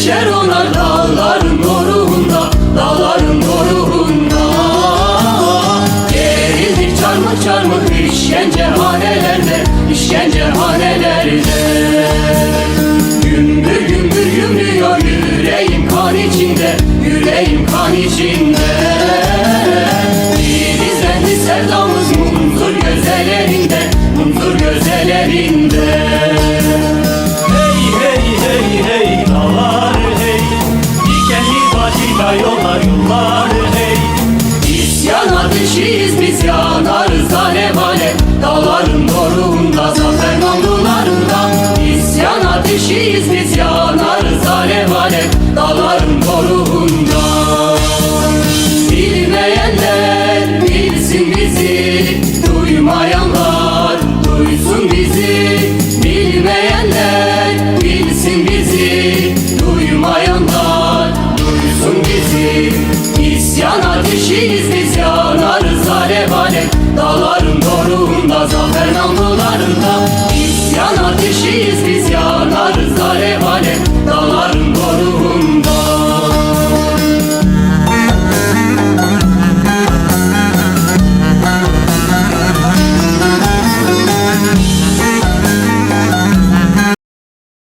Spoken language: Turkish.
Düşer onlar dağların doruğunda Dağların doruğunda. Gerilir çarmıh çarmıh işkence hanelerde işkence hanelerde. Gümbür gümbür gümrüyor yüreğim kan içinde Yüreğim kan içinde. Dilizendi sevdamız munzur gözelerinde Munzur gözelerinde. Başıyla yollar yollar hey. İsyan ateşiyiz biz yanarız alev alev Dağların doruğunda zafer namlularında İsyan ateşiyiz biz yanarız Ateşiyiz biz yanarız alev alev. Dağlar